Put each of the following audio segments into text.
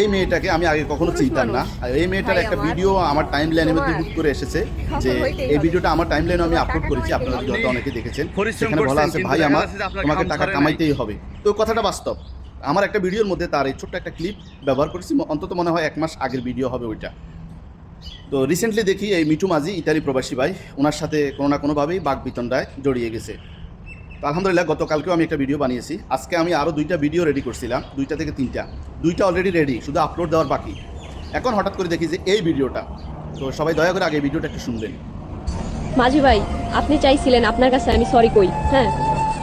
এই মেয়েটাকে আমি আগে কখনো চিনতাম না। আর এই মেয়েটার একটা ভিডিও আমার টাইম লাইনের মধ্যে বুক করে এসেছে যে এই। ভিডিওটা আমার টাইম লাইনে আমি আপলোড করেছি আপনারা। হয়তো অনেকে দেখেছেন। সেখানে বলা আছে ভাই আমার তোমাকে টাকা কামাইতেই হবে। তো কথাটা বাস্তব। আমার একটা ভিডিওর মধ্যে তার এই ছোট্ট একটা ক্লিপ ব্যবহার করেছি অন্তত মনে হয় এক মাস আগের ভিডিও হবে ওইটা। তো রিসেন্টলি দেখি এই মিঠু মাঝি ইতালি প্রবাসী ভাই ওনার সাথে কোনো না কোনোভাবেই বাঘ বিতণ্ডায় জড়িয়ে গেছে। তো আলহামদুলিল্লাহ গতকালকেও আমি একটা ভিডিও বানিয়েছি। আজকে আমি আরও দুইটা ভিডিও রেডি করছিলাম দুইটা থেকে তিনটা। দুইটা অলরেডি রেডি শুধু আপলোড দেওয়ার বাকি। এখন হঠাৎ করে দেখি যে এই ভিডিওটা তো সবাই দয়া করে আগে ভিডিওটা একটু শুনবেন। মাঝি ভাই আপনি চাইছিলেন আপনার কাছে আমি সরি কই হ্যাঁ?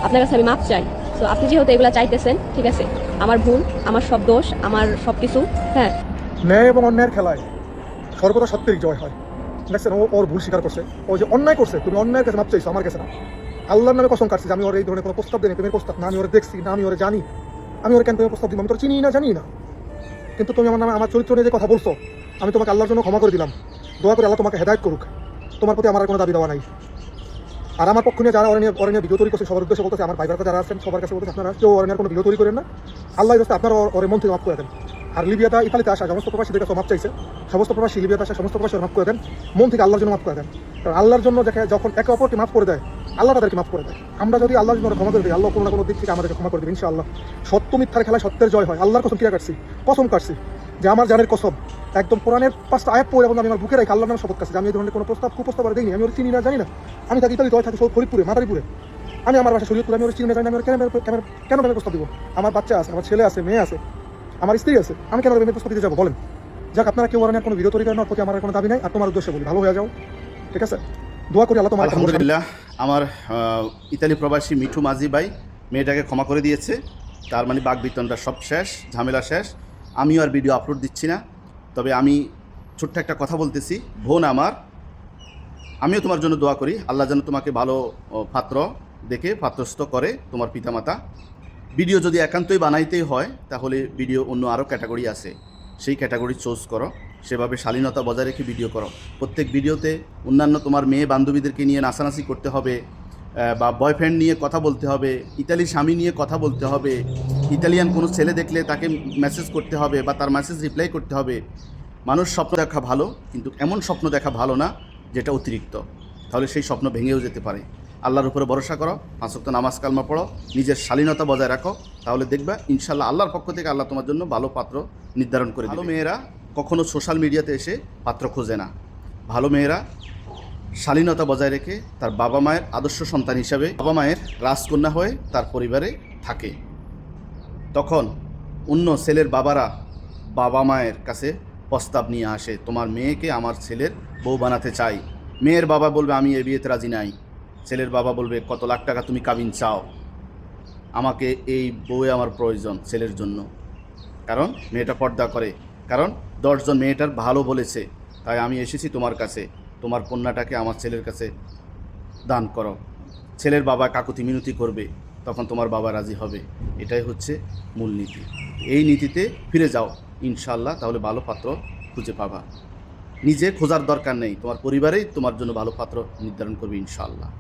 আপনার কাছে আমি মাপ চাই। তো আপনি যেহেতু এগুলো চাইতেছেন ঠিক আছে? আমার ভুল আমার সব দোষ আমার সব কিছু হ্যাঁ? ন্যায় এবং অন্যায়ের খেলায় সর্বদা সত্যেরই জয় হয়। দেখছেন ও ওর ভুল স্বীকার করছে। ও যে অন্যায় করছে তুমি অন্যায়ের কাছে মাপ চাইছো আমার কাছে না। আল্লাহর নামে কসম কাটছি আমি ওর এই ধরনের কোনো প্রস্তাব দেয়নি প্রেমের প্রস্তাব না, আমি ওরে দেখছি, না, আমি ওরে জানি, আমি ওরে কেন প্রেমের প্রস্তাব দিব? আমি তোর চিনি না জানি না। কিন্তু তুমি আমার নামে, আমার চরিত্র নিয়ে যে কথা বলছো, আমি তোমাকে আল্লাহর জন্য ক্ষমা করে দিলাম। দোয়া করে আল্লাহ তোমাকে হেদায়ত করুক। তোমার প্রতি আমার কোনো দাবি দেওয়া নাই। আর আমার পক্ষ নিয়ে যারা ওরা নিয়ে ভিডিও তৈরি করছে, সবার উদ্দেশ্যে বলতেছে, আমার ভাই ব্রাদার যারা আছেন সবার কাছে বলতেছে, আপনারা কেউ নিয়ে কোনো ভিডিও তৈরি করেন না। আল্লাহ জাস্ট আপনার ওর- মন থেকে মাফ করে দেন। আর লিবিয়াতে ইতালিতে আসা, সমস্ত প্রবাসীদের কাছে মাপ চাইছে। সমস্ত প্রবাসী লিবিয়াতে আসা, সমস্ত প্রবাসী মাফ করে দেন। মন থেকে আল্লাহর জন্য মাফ করে দেন। কারণ আল্লাহর জন্য দেখে যখন একে অপরকে মাফ করে দেয় আল্লাহ তাদেরকে মাফ করে দেয়। আমরা যদি আল্লাহর জন্য ক্ষমা করে দিই, আল্লাহ কোনো না কোনো দিক থেকে আমাদেরকে ক্ষমা করে দেবে, ইনশাআল্লাহ। সত্য মিথ্যার খেলায় সত্যের জয় হয়। আল্লাহর কসম কিরা কাটছি? কসম কাটছি। যে আমার জানের কসম। একদম কোরআনের পাঁচটা আয়াত পড়ে এবং আমি আমার বুকে রাখি আল্লাহর নামে শপথ কাছে আমি এই ধরনের কোনো প্রস্তাব, কুপ্রস্তাব আর দিইনি। আমি ওর চিনি না, জানি না। আমি থাকি ইতালি দয় থাকি ফরিদপুরে, মাদারীপুরে। আমি আমার বাসা শরীয়তপুরে, আমি ওর চিনি না, জানি আমি ওর কেন কেন প্রেমের প্রস্তাব দিব। আমার বাচ্চা আছে, আমার ছেলে আছে, মেয়ে আছে, আমার স্ত্রী আছে। আমি কেন প্রেমের প্রস্তাব দিতে যাব, বলেন। যাক, আপনারা কেউ নিয়ে কোনো ভিডিও তৈরি করেন প্রতি আমার কোনো দাবি নাই। আর তোমার উদ্দেশ্যে বলি। ভালো হয়ে যাও। ঠিক আছে? দোয়া করি আল্লাহ তোমার আলহামদুলিল্লাহ। ইতালি প্রবাসী মিঠু মাঝি ভাই মেয়েটাকে ক্ষমা করে দিয়েছে। তার মানে বাঘ বিতনটা সব শেষ, ঝামেলা শেষ। আমিও আর ভিডিও আপলোড দিচ্ছি না। তবে আমি ছোট্ট একটা কথা বলতেছি, বোন আমার, আমিও তোমার জন্য দোয়া করি। আল্লাহ যেন তোমাকে ভালো পাত্র দেখে, পাত্রস্থ করে তোমার পিতামাতা। ভিডিও যদি একান্তই বানাইতেই হয়, তাহলে ভিডিও অন্য আরও ক্যাটাগরি আছে। সেই ক্যাটাগরি চুজ করো। সেভাবে শালীনতা বজায় রেখে ভিডিও করো। প্রত্যেক ভিডিওতে অন্যান্য তোমার মেয়ে বান্ধবীদেরকে নিয়ে নাচানাচি করতে হবে বা বয়ফ্রেন্ড নিয়ে কথা বলতে হবে, ইতালির স্বামী নিয়ে কথা বলতে হবে, ইতালিয়ান কোনো ছেলে দেখলে তাকে মেসেজ করতে হবে, বা তার মেসেজ রিপ্লাই করতে হবে। মানুষ স্বপ্ন দেখা ভালো, কিন্তু এমন স্বপ্ন দেখা ভালো না, যেটা অতিরিক্ত। তাহলে সেই স্বপ্ন ভেঙেও যেতে পারে। আল্লাহর উপরে ভরসা করো পাঁচক্ত নামাজ কালমা পড়ো নিজের শালীনতা বজায় রাখো তাহলে দেখবা ইনশাল্লাহ আল্লাহর পক্ষ থেকে আল্লাহ তোমার জন্য ভালো পাত্র নির্ধারণ করে ভালো মেয়েরা কখনো সোশ্যাল মিডিয়াতে এসে পাত্র খোঁজে না। ভালো মেয়েরা শালীনতা বজায় রেখে তার বাবা মায়ের আদর্শ সন্তান হিসাবে বাবা মায়ের রাজকন্যা হয়ে তার পরিবারে থাকে। তখন অন্য ছেলের বাবারা বাবা মায়ের কাছে প্রস্তাব নিয়ে আসে তোমার মেয়েকে আমার ছেলের বউ বানাতে চাই। মেয়ের বাবা বলবে আমি এ বিয়েতে রাজি নাই। ছেলের বাবা বলবে, কত লাখ টাকা তুমি কাবিন চাও? আমাকে এই বউয়ে আমার প্রয়োজন ছেলের জন্য। কারণ মেয়েটা পর্দা করে। কারণ দশজন মেয়েটার ভালো বলেছে। তাই আমি এসেছি তোমার কাছে। তোমার কন্যাটাকে আমার ছেলের কাছে দান করো। ছেলের বাবা কাকুতি মিনতি করবে, তখন তোমার বাবা রাজি হবে। এটাই হচ্ছে মূল নীতি। এই নীতিতে ফিরে যাও। ইনশাল্লাহ তাহলে ভালো পাত্র খুঁজে পাবা। নিজে খোঁজার দরকার নেই। তোমার পরিবারেই তোমার জন্য ভালো পাত্র নির্ধারণ করবে ইনশাল্লাহ